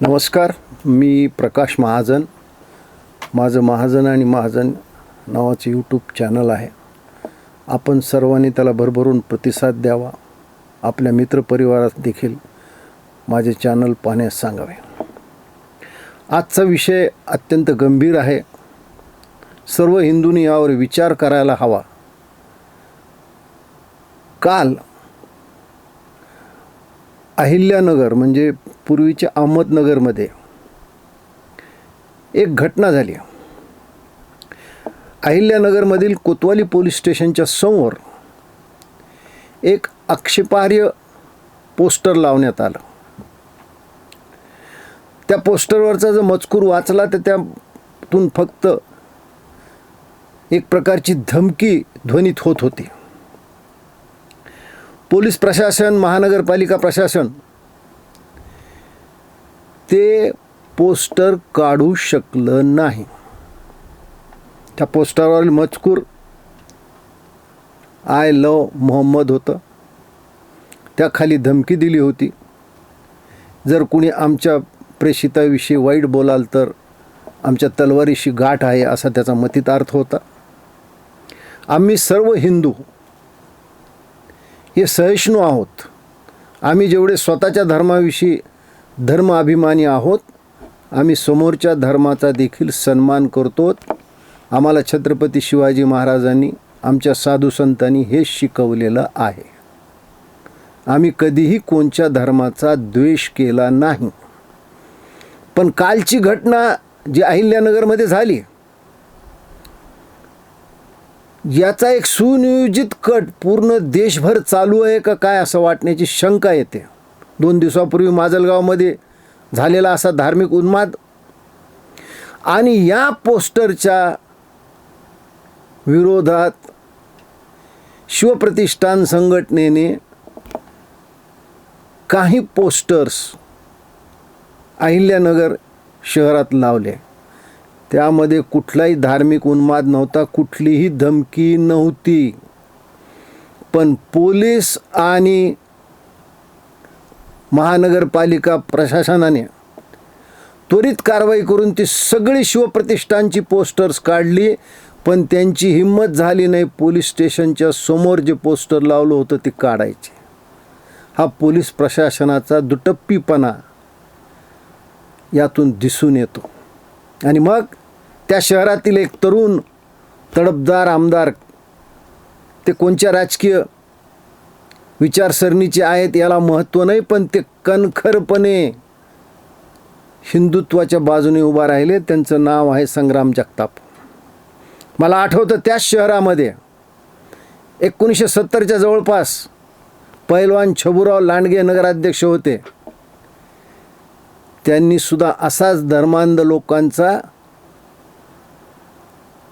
नमस्कार मी प्रकाश महाजन. माझं महाजन आणि महाजन नावाचं यूट्यूब चॅनल आहे. आपण सर्वांनी त्याला भरभरून प्रतिसाद द्यावा. आपल्या मित्रपरिवारात देखील माझे चॅनल पाहण्यास सांगावे. आजचा विषय अत्यंत गंभीर आहे. सर्व हिंदूंनी यावर विचार करायला हवा. काल अहिल्यानगर म्हणजे पूर्वीच्या अहमदनगरमध्ये एक घटना झाली. अहिल्यानगरमधील कोतवाली पोलीस स्टेशनच्या समोर एक आक्षेपार्ह पोस्टर लावण्यात आलं. त्या पोस्टरवरचा जो मजकूर वाचला तर त्यातून फक्त एक प्रकारची धमकी ध्वनित होत होती. पोलीस प्रशासन महानगरपालिका प्रशासन ते पोस्टर काढू शकलं नाही. त्या पोस्टरवरील मजकूर. आय लव मोहम्मद होतं. त्याखाली धमकी दिली होती. जर कुणी आमच्या प्रेषिताविषयी वाईट बोलाल तर आमच्या तलवारीशी गाठ आहे असा त्याचा मतितार्थ होता. आम्ही सर्व हिंदू हे सहिष्णू आहोत. आम्ही जेवढे स्वतःच्या धर्माविषयी धर्म अभिमानी आहोत आम्ही समोरच्या धर्माचा देखील सन्मान करतो आम्हाला छत्रपती शिवाजी महाराजांनी आमच्या साधू संतांनी हे शिकवलेलं आहे. आम्ही कधीही कोणत्या धर्माचा द्वेष केला नाही. पण कालची घटना जी अहिल्यानगरमध्ये झाली याचा एक सुनियोजित कट पूर्ण देशभर चालू आहे का काय असं वाटण्याची शंका येते. दोन दिवसापूर्वी माजलगावमध्ये झालेला असा धार्मिक उन्माद आणि या पोस्टरच्या विरोधात शिवप्रतिष्ठान संघटनेने काही पोस्टर्स अहिल्यानगर शहरात लावले. त्यामध्ये कुठलाही धार्मिक उन्माद नव्हता कुठलीही धमकी नव्हती. पण पोलीस आणि महानगरपालिका प्रशासनाने त्वरित कारवाई करून ती सगळी शिवप्रतिष्ठानची पोस्टर्स काढली पण त्यांची हिंमत झाली नाही. पोलीस स्टेशनच्या समोर जे पोस्टर लावलं होतं ते काढायचे. हा पोलीस प्रशासनाचा दुटप्पीपणा यातून दिसून येतो. आणि मग त्या शहरातील एक तरुण तडपदार आमदार ते कोणत्या राजकीय विचारसरणीचे आहेत याला महत्त्व नाही पण ते कणखरपणे हिंदुत्वाच्या बाजूने उभा राहिले. त्यांचं नाव आहे संग्राम जगताप. मला आठवतं त्याच शहरामध्ये एकोणीसशे सत्तरच्या जवळपास पैलवान छबुराव लांडगे नगराध्यक्ष होते. त्यांनी सुद्धा असाच धर्मांध लोकांचा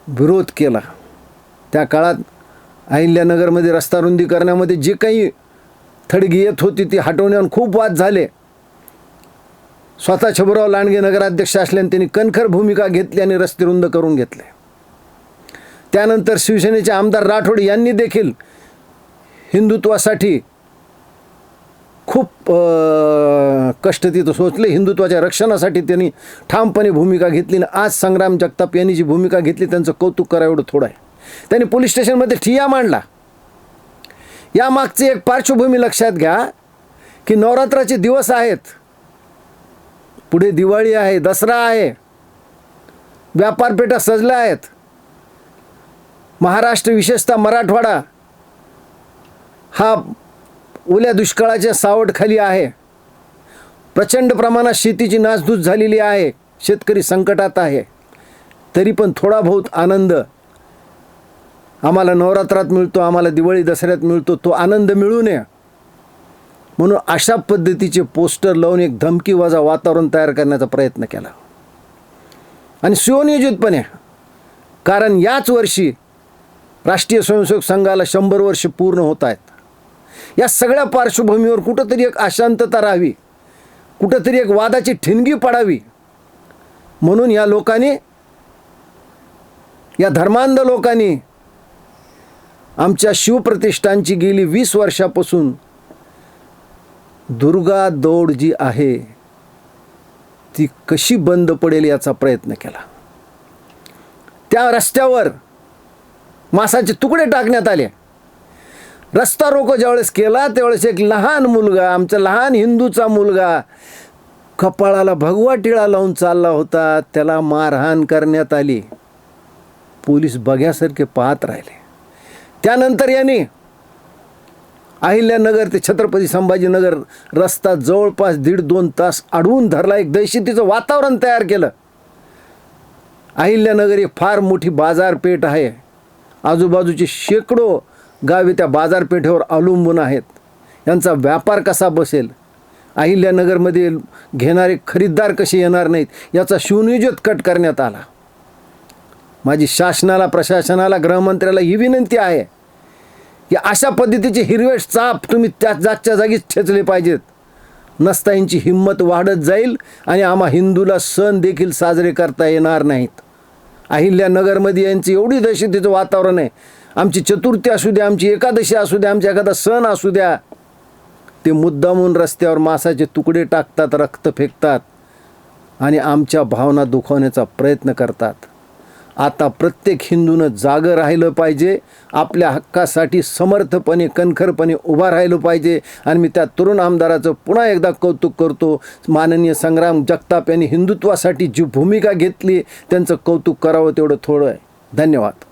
विरोध केला. त्या काळात अहिल्यानगरमध्ये रस्ता रुंदी करण्यामध्ये जे काही थडगी येत होती ती हटवण्यावर खूप वाद झाले. स्वतः छबुराव लांडगे नगराध्यक्ष असल्याने त्यांनी कणखर भूमिका घेतली आणि रस्ते रुंद करून घेतले. त्यानंतर शिवसेनेचे आमदार राठोड यांनी देखील हिंदुत्वासाठी खूप कष्ट तिथं सोचले. हिंदुत्वाच्या रक्षणासाठी त्यांनी ठामपणे भूमिका घेतली आणि आज संग्राम जगताप यांनी जी भूमिका घेतली त्यांचं कौतुक करा एवढं थोडं आहे. त्यांनी पोलीस स्टेशनमध्ये ठिया मांडला. या मागची एक पार्श्वभूमी लक्षात घ्या की नवरात्राचे दिवस आहेत. पुढे दिवाळी आहे दसरा आहे. व्यापारपेठा सजल्या आहेत. महाराष्ट्र विशेषतः मराठवाडा हा ओल्या दुष्काळाच्या सावटखाली आहे. प्रचंड प्रमाणात शेतीची नासधूस झालेली आहे. शेतकरी संकटात आहे. तरी पण थोडा बहुत आनंद आम्हाला नवरात्रात मिळतो आम्हाला दिवाळी दसऱ्यात मिळतो तो आनंद मिळू नये म्हणून अशा पद्धतीचे पोस्टर लावून एक धमकीवाजा वातावरण तयार करण्याचा प्रयत्न केला. आणि सुनियोजितपणे कारण याच वर्षी राष्ट्रीय स्वयंसेवक संघाला शंभर वर्ष पूर्ण होत आहेत. या सगळ्या पार्श्वभूमीवर कुठंतरी एक अशांतता राहावी. कुठंतरी एक वादाची ठिणगी पडावी. म्हणून या लोकांनी या धर्मांध लोकांनी आमच्या शिवप्रतिष्ठानची गेली वीस वर्षापासून दुर्गा दौड जी आहे ती कशी बंद पडेल याचा प्रयत्न केला. त्या रस्त्यावर मासाचे तुकडे टाकण्यात आले. रस्ता रोको ज्यावेळेस केला त्यावेळेस एक लहान मुलगा आमचा लहान हिंदूचा मुलगा कपाळाला भगवा टिळा लावून चालला होता. त्याला मारहाण करण्यात आली. पोलीस बघ्यासारखे पाहत राहिले. त्यानंतर यांनी अहिल्यानगर ते छत्रपती संभाजीनगर रस्ता जवळपास दीड दोन तास अडवून धरला. एक दहशतीचं वातावरण तयार केलं. अहिल्यानगर एक फार मोठी बाजारपेठ आहे. आजूबाजूचे शेकडो गावे त्या बाजारपेठेवर अवलंबून आहेत. यांचा व्यापार कसा बसेल? अहिल्यानगरमध्ये घेणारे खरीददार कसे येणार नाहीत? याचा सुनियोजित कट करण्यात आला. माझी शासनाला प्रशासनाला गृहमंत्र्याला ही विनंती आहे की अशा पद्धतीचे हिरवे चाप तुम्ही त्या जागच्या जागीच ठेचले पाहिजेत. नसता यांची हिंमत वाढत जाईल आणि आम्हा हिंदूला सण देखील साजरे करता येणार नाहीत. अहिल्यानगरमध्ये यांची एवढी दहशतीचं वातावरण आहे. आमची चतुर्थी असू द्या आमची एकादशी असू द्या आमच्या एखादा सण असू द्या ते मुद्दामून रस्त्यावर मासाचे तुकडे टाकतात रक्त फेकतात आणि आमच्या भावना दुखवण्याचा प्रयत्न करतात. आता प्रत्येक हिंदूनं जागं राहिलं पाहिजे आपल्या हक्कासाठी समर्थपणे कणखरपणे उभा राहिलं पाहिजे आणि मी त्या तरुण आमदाराचं पुन्हा एकदा कौतुक करतो. माननीय संग्राम जगताप यांनी हिंदुत्वासाठी जी भूमिका घेतली त्यांचं कौतुक करावं तेवढं थोडं आहे. धन्यवाद.